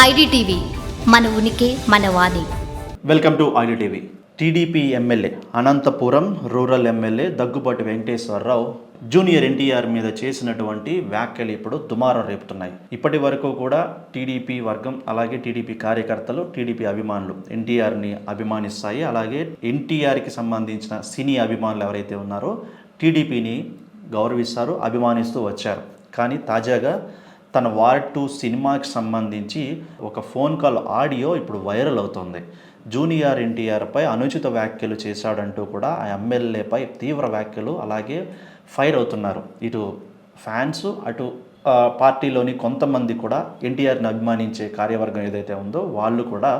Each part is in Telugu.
ఐడిటీవీ మన ఉనికి మన వాణి. Welcome to I D T V. TDP MLA Anantapuram rural MLA Daggubati Venkateswara Rao junior N T R మీద చేసినటువంటి వ్యాఖ్యలు ఇప్పుడు దుమారం రేపుతున్నాయి. ఇప్పటి వరకు కూడా టీడీపీ వర్గం అలాగే టీడీపీ కార్యకర్తలు టీడీపీ అభిమానులు ఎన్టీఆర్ని అభిమానిస్తాయి. అలాగే ఎన్టీఆర్కి సంబంధించిన సినీ అభిమానులు ఎవరైతే ఉన్నారో టీడీపీని గౌరవిస్తారు అభిమానిస్తూ వచ్చారు. కానీ తాజాగా తన వార్ టూ సినిమాకి సంబంధించి ఒక ఫోన్ కాల్ ఆడియో ఇప్పుడు వైరల్ అవుతుంది. జూనియర్ ఎన్టీఆర్పై అనుచిత వ్యాఖ్యలు చేశాడంటూ కూడా ఆ ఎమ్మెల్యేపై తీవ్ర వ్యాఖ్యలు అలాగే ఫైర్ అవుతున్నారు. ఇటు ఫ్యాన్స్ అటు పార్టీలోని కొంతమంది కూడా ఎన్టీఆర్ని అభిమానించే కార్యవర్గం ఏదైతే ఉందో వాళ్ళు కూడా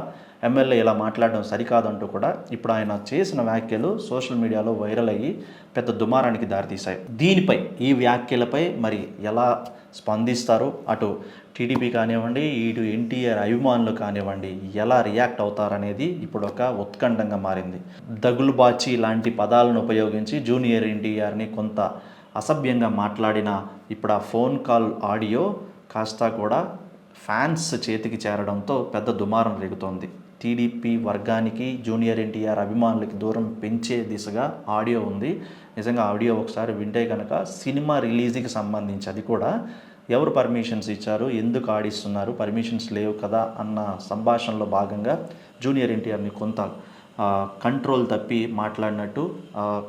ఎమ్మెల్యే ఇలా మాట్లాడడం సరికాదంటూ కూడా ఇప్పుడు ఆయన చేసిన వ్యాఖ్యలు సోషల్ మీడియాలో వైరల్ అయ్యి పెద్ద దుమారానికి దారితీశాయి. దీనిపై ఈ వ్యాఖ్యలపై మరి ఎలా స్పందిస్తారు అటు టీడీపీ కానివ్వండి ఇటు ఎన్టీఆర్ అభిమానులు కానివ్వండి ఎలా రియాక్ట్ అవుతారనేది ఇప్పుడు ఒక ఉత్కంఠంగా మారింది. దగులుబాచి లాంటి పదాలను ఉపయోగించి జూనియర్ ఎన్టీఆర్ని కొంత అసభ్యంగా మాట్లాడిన ఇప్పుడు ఆ ఫోన్ కాల్ ఆడియో కాస్త కూడా ఫ్యాన్స్ చేతికి చేరడంతో పెద్ద దుమారం రేగుతోంది. టీడీపీ వర్గానికి జూనియర్ ఎన్టీఆర్ అభిమానులకి దూరం పెంచే దిశగా ఆడియో ఉంది. నిజంగా ఆడియో ఒకసారి వింటే కనుక సినిమా రిలీజ్కి సంబంధించి అది కూడా ఎవరు పర్మిషన్స్ ఇచ్చారు? ఎందుకు ఆడిస్తున్నారు? పర్మిషన్స్ లేవు కదా అన్న సంభాషణలో భాగంగా జూనియర్ ఎన్టీఆర్ని కొంత ఆ, కంట్రోల్ తప్పి మాట్లాడినట్టు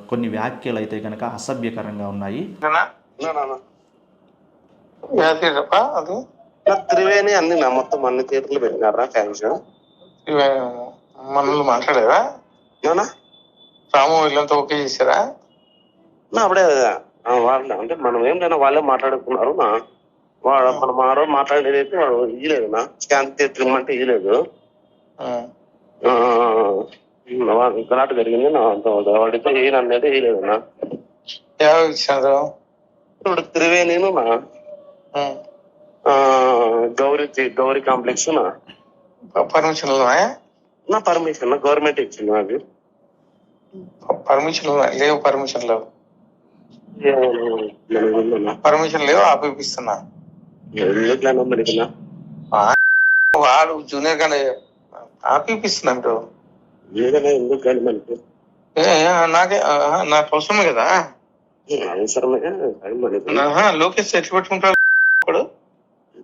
కొన్ని వ్యాఖ్యలు అయితే కనుక అసభ్యకరంగా ఉన్నాయి. నా యాదగిరిప్ప అది? త్రివేణి అన్ని నా మొత్తం అన్ని థియేటర్లు పెట్టినారా ఫ్యాన్స్ మనల్ని మాట్లాడారా నానా రాము వీళ్ళంతా ఓకే చేశారా? నా అప్పుడే వాళ్ళ అంటే మనం ఏం లేనా వాళ్ళే మాట్లాడుకున్నారు నా. వాడు మనం ఆ రోజు మాట్లాడేది అయితే వాడు ఇయ్యలేదు నా. స్కాన్ థియేటర్ అంటే ఇయ్యలేదు. గలాట జరిగింది నా అంత వాడితో ఈయన అనేది ఇయ్యలేదు నా. ఎవరు ఇచ్చారు? ఇప్పుడు త్రివేణిను నా. గౌరీ గౌరీ కాంప్లెక్స్ నా. పర్మిషన్లు ఉన్నాయా నా పర్మిషన్ గవర్నమెంట్ ఇచ్చింది నాకు పర్మిషన్లు. ఉన్నాయి లేవు పర్మిషన్ లేవు పర్మిషన్ లేవు ఆపిపిస్తున్నా ఎందుకు మనకి నా వాడు జూనియర్ ఎందుకు కానీ మనకి? ఏ, ఏ, నాకే నాకు అవసరమే కదా. అవసరమే లోకేష్ ఎట్లా పెట్టుకుంటాడు?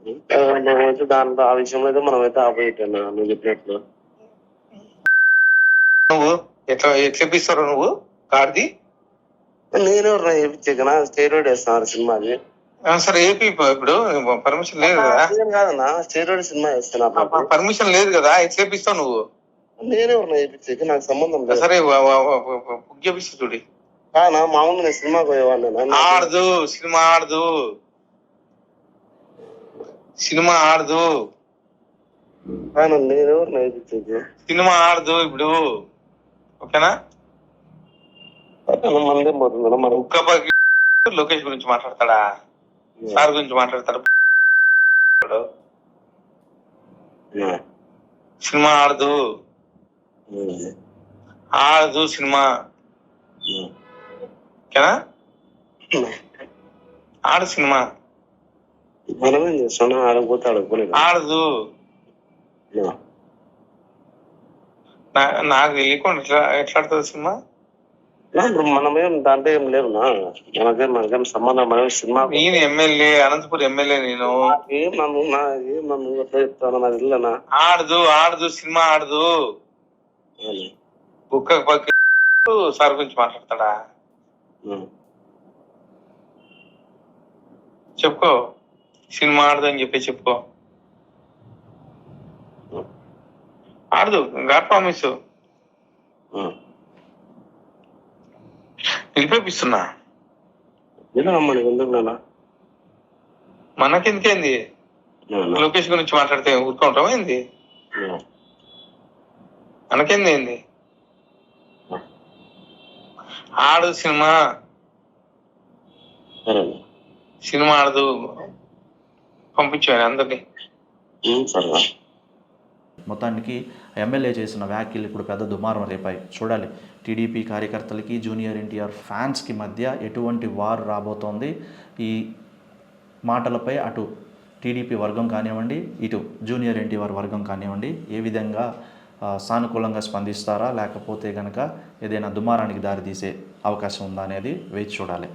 ఆ, మనమైతే దాంట్లో ఆ విషయంలో అయితే మనం అయితే ఆపోయిట్టా నువ్వు చెప్పినట్లు. నువ్వు? ఎట్లా ఇప్పిస్తావు నువ్వు? కార్ది? నేను చేయించాకనా? స్టేరోయిడ్ వేస్తున్నారు సినిమాది సరే ఏపీ ఇప్పుడు పర్మిషన్ లేదు కదా. కాదన్నా స్టేరోయిడ్ సినిమా వేస్తున్నారు నాకు. పర్మిషన్ లేదు కదా ఎట్లా ఇప్పిస్తావు నువ్వు? నేనే ఎవరు వేయించాక నాకు సంబంధం లేదు. సరే చేపిస్తా చూడి. కానా మామూలుగా సినిమాకి పోయేవాడిని ఆడదు సినిమా ఆడదు. సినిమా ఆడదు. సినిమా ఆడదు ఇప్పుడు. ఓకేనా? పక్క లోకేష్ గురించి మాట్లాడతాడా? సార్ గురించి మాట్లాడతాడు? సినిమా ఆడదు. ఆడదు సినిమా. ఓకేనా? ఆడు సినిమా. మనమేం చేస్తాం ఆడకపోతే ఆడకపోలేదు ఆడదు. నాకు తెలియకుండా ఎట్లా ఎట్లా ఆడుతుంది సినిమా? మనమేం దాంట్లో ఏం నా. మనకేం మనకేం సంబంధం మనం సినిమా నేను ఎమ్మెల్యే అనంతపురం ఎమ్మెల్యే నేను. ఏం నన్ను నా ఏం నన్ను ఎట్లా చెప్తాను నాకు ఇల్లనా ఆడదు ఆడదు సినిమా ఆడదు. కుక్క పక్క సార్ గురించి మాట్లాడతాడా? చెప్పుకో. సినిమా ఆడదు అని చెప్పి చెప్పుకో. ఆడదు గాడ్ ప్రామిస్. నిలిపేపిస్తున్నా. మనకెందుకేంది? లోకేష్ గురించి మాట్లాడితే ఊరుకుంటాం ఏంది? మనకేంది ఏంది? ఆడు సినిమా. సినిమా ఆడదు. పంపించాను అందరినీ. సరే మొత్తానికి ఎమ్మెల్యే చేసిన వ్యాఖ్యలు ఇప్పుడు పెద్ద దుమారం రేపాయి. చూడాలి. టీడీపీ కార్యకర్తలకి జూనియర్ ఎన్టీఆర్ ఫ్యాన్స్కి మధ్య ఎటువంటి వార్ రాబోతోంది? ఈ మాటలపై అటు టీడీపీ వర్గం కానివ్వండి ఇటు జూనియర్ ఎన్టీఆర్ వర్గం కానివ్వండి ఏ విధంగా సానుకూలంగా స్పందిస్తారా? లేకపోతే కనుక ఏదైనా దుమారానికి దారితీసే అవకాశం ఉందా అనేది వేచి చూడాలి.